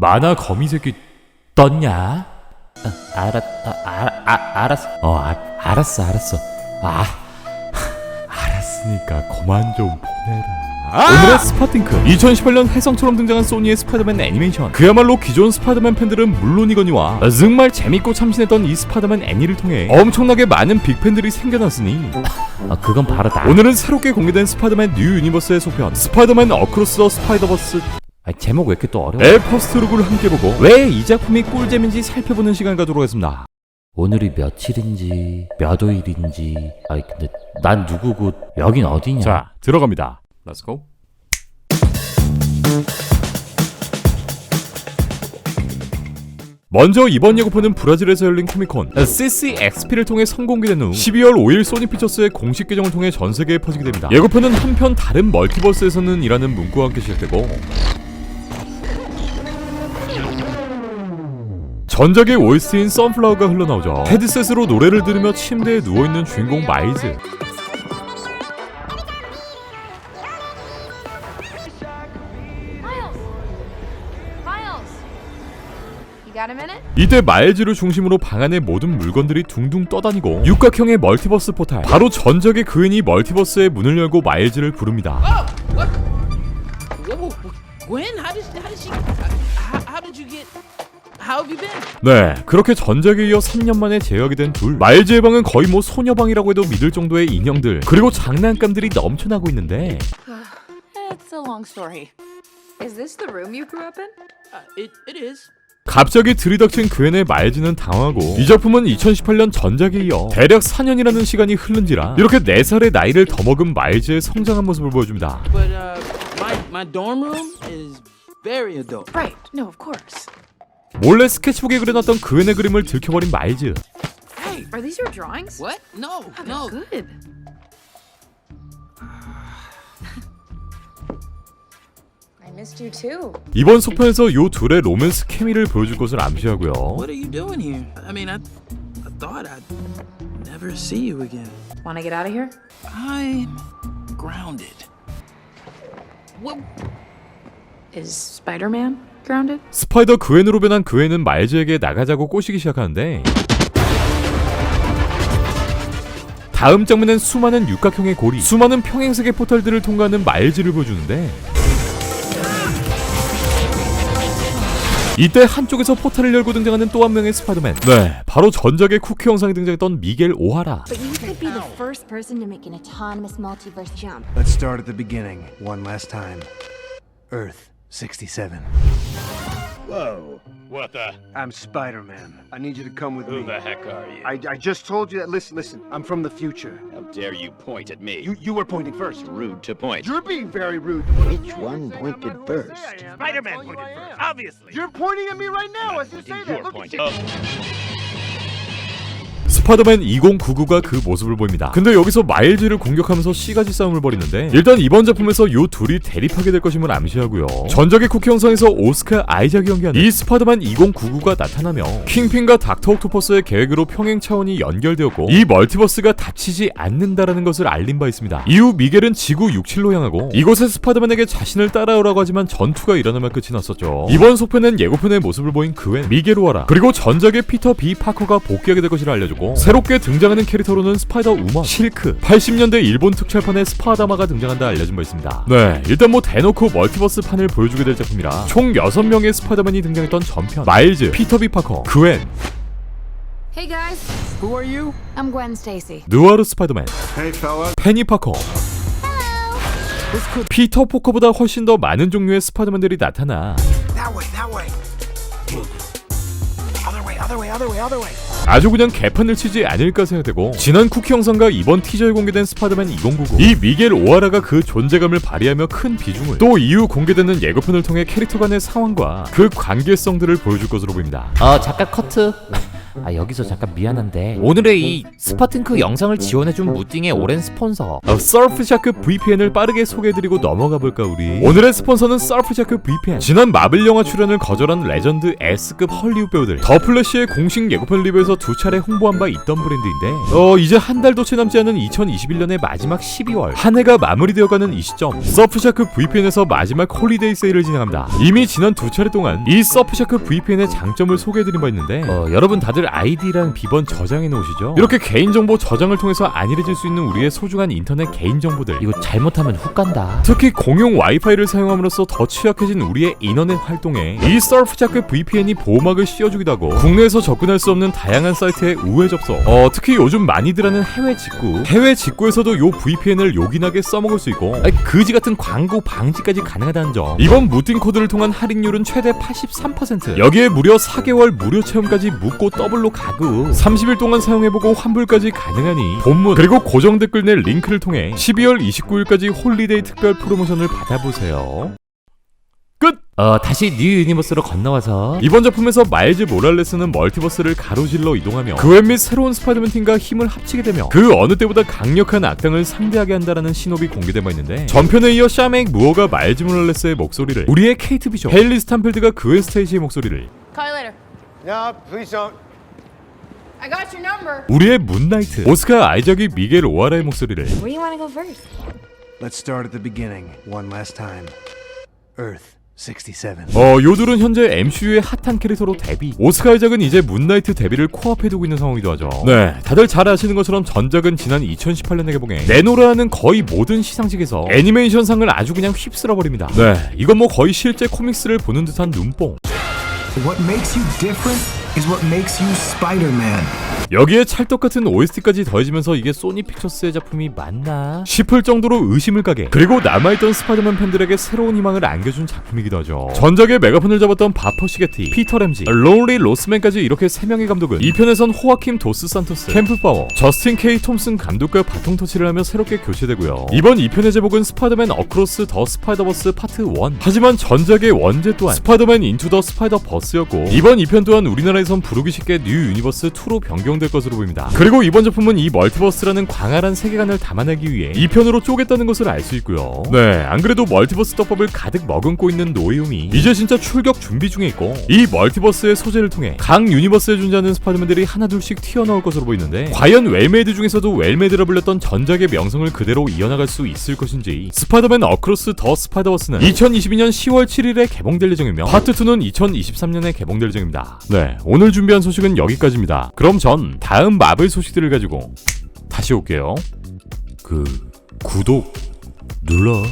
만화 거미 새끼 떴냐? 어, 알았, 아, 알, 아, 알았어. 어, 아, 알았어, 알았어. 아, 알았으니까 그만 좀 보내라. 오늘의 스파팅크 2018년 혜성처럼 등장한 소니의 스파이더맨 애니메이션 그야말로 기존 스파이더맨 팬들은 물론이거니와 정말 재밌고 참신했던 이 스파이더맨 애니를 통해 엄청나게 많은 빅팬들이 생겨났으니 아 그건 바로 나 오늘은 새롭게 공개된 스파이더맨 뉴 유니버스의 소편 스파이더맨 어크로스 더 스파이더버스 아, 제목 왜 이렇게 또 어려워? 의 퍼스트룩을 함께 보고 왜 이 작품이 꿀잼인지 살펴보는 시간 가도록 하겠습니다. 오늘이 며칠인지 몇 월인지 아이 근데 난 누구고 여긴 어디냐? 자 들어갑니다. Let's go. 먼저 이번 예고편은 브라질에서 열린 코미콘 CCXP를 통해 선공개된 후 12월 5일 소니 피처스의 공식 계정을 통해 전 세계에 퍼지게 됩니다. 예고편은 한편 다른 멀티버스에서는 이라는 문구와 함께 시작되고 전작의 OST인 선플라워가 흘러나오죠. 헤드셋으로 노래를 들으며 침대에 누워있는 주인공 minute? 이때 마일즈를 중심으로 방 안의 모든 물건들이 둥둥 떠다니고 육각형의 멀티버스 포탈 바로 전작의 그인이 멀티버스의 문을 열고 마일즈를 부릅니다. Whoa, How have you been? 네 그렇게 전작에 이어 3년 만에 재역이 된둘 마일즈의 방은 거의 뭐 소녀방이라고 해도 믿을 정도의 인형들 그리고 장난감들이 넘쳐나고 있는데 It's a long story. Is this the room you grew up in? Uh, it it is. 갑자기 들이닥친 그앤의 마일즈는 당황하고 이 작품은 2018년 전작에 이어 대략 4년이라는 시간이 흐른지라 이렇게 4살의 나이를 더 먹은 마일즈의 성장한 모습을 보여줍니다 But uh, my my dorm room is very adult. Right. No, of course. 몰래 스케치북에 그려놨던 그앤의 그림을 들켜버린 마일즈 Hey, are these your drawings? What? No, Oh, no. good. I missed you too. 이번 속편에서 요 둘의 로맨스 케미를 보여줄 것을 암시하고요 What are you doing here? I mean, I I thought I'd never see you again. Want to get out of here? I'm grounded. What? Is Spider-Man grounded? 스파이더 그앤으로 변한 그앤은 마일즈에게 나가자고 꼬시기 시작하는데 다음 장면엔 수많은 육각형의 고리, 수많은 평행세계 포털들을 통과하는 마일즈를 보여주는데 이때 한쪽에서 포탈을 열고 등장하는 또 한 명의 스파이더맨 네, 바로 전작의 쿠키 영상에 등장했던 미겔 오하라 But you could be the first person to make an autonomous multiverse jump. Let's start at the beginning, one last time. Earth 67. Whoa. What the? I'm Spider Man. I need you to come with Who me. Who the heck are you? I, I just told you that. Listen, listen. I'm from the future. How dare you point at me? You you were pointing first. rude to point. You're being very rude. Which one pointed first? Spider Man pointed first. Obviously. You're pointing at me right now as you say that. You're Look pointing. Oh. At 스파이더맨 2099가 그 모습을 보입니다. 근데 여기서 마일즈를 공격하면서 씨가지 싸움을 벌이는데 일단 이번 작품에서 요 둘이 대립하게 될 것임을 암시하고요. 전작의 쿠키 영상에서 오스카 아이작이 연기하는 이 스파이더맨 2099가 나타나며 킹핀과 닥터 옥토퍼스의 계획으로 평행 차원이 연결되었고 이 멀티버스가 닫히지 않는다라는 것을 알린 바 있습니다. 이후 미겔은 지구 67로 향하고 이곳에 스파이더맨에게 자신을 따라오라고 하지만 전투가 일어나며 끝이 났었죠. 이번 속편은 예고편의 모습을 보인 그웬, 미겔 오하라 그리고 전작의 피터 비 파커가 복귀하게 될 것이라 알려주고 새롭게 등장하는 캐릭터로는 스파이더 우먼, 실크, 80년대 일본 특촬판의 스파다마가 등장한다 알려진 바 있습니다. 네, 일단 뭐 대놓고 멀티버스 판을 보여주게 될 작품이라 총 6명의 스파이더맨이 등장했던 전편 마일즈, 피터 비 파커, 그웬, Hey guys, Who are you? I'm Gwen Stacy. 느와르 스파이더맨, Hey, fella. 페니 파커 피터 포커보다 훨씬 더 많은 종류의 스파이더맨들이 나타나 That way, that way. Other way, other way, other way, other way. 아주 그냥 개판을 치지 않을까 생각되고 지난 쿠키 영상과 이번 티저에 공개된 스파이더맨 2099 이 미겔 오하라가 그 존재감을 발휘하며 큰 비중을 또 이후 공개되는 예고편을 통해 캐릭터 간의 상황과 그 관계성들을 보여줄 것으로 보입니다. 어 잠깐 커트 아 여기서 잠깐 미안한데. 오늘의 이 스파팅크 영상을 지원해준 무띵의 오랜 스폰서. 어, 서프샤크 VPN을 빠르게 소개해드리고 넘어가 볼까 우리? 오늘의 스폰서는 서프샤크 VPN 지난 마블 영화 출연을 거절한 레전드 S급 헐리우드 배우들. 더 플래시의 공식 예고편 리뷰에서 두 차례 홍보한 바 있던 브랜드인데. 어 이제 한 달도 채 남지 않은 2021년의 마지막 12월. 한 해가 마무리되어가는 이 시점. 서프샤크 VPN에서 마지막 홀리데이 세일을 진행합니다. 이미 지난 두 차례 동안 이 서프샤크 VPN의 장점을 소개해드린 바 있는데. 어, 여러분 다들 아이디랑 비번 저장해 놓으시죠. 이렇게 개인정보 저장을 통해서 안일해질 수 있는 우리의 소중한 인터넷 개인정보들. 이거 잘못하면 훅 간다. 특히 공용 와이파이를 사용함으로써 더 취약해진 우리의 인터넷 활동에 이 서프샤크 VPN이 보호막을 씌워주기도 하고 국내에서 접근할 수 없는 다양한 사이트의 우회 접속. 어, 특히 요즘 많이들 하는 해외 직구. 해외 직구에서도 요 VPN을 요긴하게 써먹을 수 있고. 아니, 그지 같은 광고 방지까지 가능하다는 점. 이번 무팅 코드를 통한 할인율은 최대 83% 여기에 무려 4개월 무료 체험까지 묻고 더블로 가구 30일 동안 사용해보고 환불까지 가능하니 본문 그리고 고정 댓글 내 링크를 통해 12월 29일까지 홀리데이 특별 프로모션을 받아보세요 끝! 어 다시 뉴 유니버스로 건너와서 이번 작품에서 마일즈 모랄레스는 멀티버스를 가로질러 이동하며 그웬 및 새로운 스파이더맨 팀과 힘을 합치게 되며 그 어느 때보다 강력한 악당을 상대하게 한다라는 신호비 공개된 바 있는데 전편에 이어 샤메익 무어가 마일즈 모랄레스의 목소리를 우리의 케이트 비숍 헨리 스탄필드가 그웬 스테이지의 목소리를 Call you later. No, please don't. I got your number. 우리의 문나이트 오스카 아이작이 미겔 오하라의 목소리를 Where do you want to go first? Let's start at the beginning, one last time. Earth 67. 어, 요들은 현재 MCU의 핫한 캐릭터로 데뷔. 오스카 아이작은 이제 문나이트 데뷔를 코앞에 두고 있는 상황이기도 하죠. 네, 다들 잘 아시는 것처럼 전작은 지난 2018년에 개봉해 내노라는 거의 모든 시상식에서 애니메이션상을 아주 그냥 휩쓸어 버립니다. 네, 이건 뭐 거의 실제 코믹스를 보는 듯한 눈뽕. What makes you different is what makes you Spider-Man. 여기에 찰떡 같은 OST까지 더해지면서 이게 소니 픽처스의 작품이 맞나? 싶을 정도로 의심을 가게. 그리고 남아있던 스파이더맨 팬들에게 새로운 희망을 안겨준 작품이기도 하죠. 전작의 메가폰을 잡았던 바퍼 시게티, 피터 램지, 론리 로스맨까지 이렇게 세 명의 감독은 이 편에선 호아킴 도스 산토스, 캠프 파워, 저스틴 케이 톰슨 감독과 바통 터치를 하며 새롭게 교체되고요. 이번 2편의 제목은 스파이더맨 어크로스 더 스파이더버스 파트 1 하지만 전작의 원제 또한 스파이더맨 인투 더 스파이더버스였고 이번 2편 또한 우리나라에선 부르기 쉽게 뉴 유니버스 2로 변경 될 것으로 보입니다. 그리고 이번 작품은 이 멀티버스라는 광활한 세계관을 담아내기 위해 2편으로 쪼갰다는 것을 알 수 있고요. 네, 안 그래도 멀티버스 떡밥을 가득 머금고 있는 노예움이 이제 진짜 출격 준비 중에 있고 이 멀티버스의 소재를 통해 각 유니버스에 존재하는 스파이더맨들이 하나둘씩 튀어나올 것으로 보이는데 과연 웰메이드 중에서도 웰메이드라 불렸던 전작의 명성을 그대로 이어나갈 수 있을 것인지 스파이더맨 어크로스 더 스파이더버스는 2022년 10월 7일에 개봉될 예정이며 파트 2는 2023년에 개봉될 예정입니다. 네, 오늘 준비한 소식은 여기까지입니다. 그럼 전 다음 마블 소식들을 가지고 다시 올게요. 그 구독 눌러.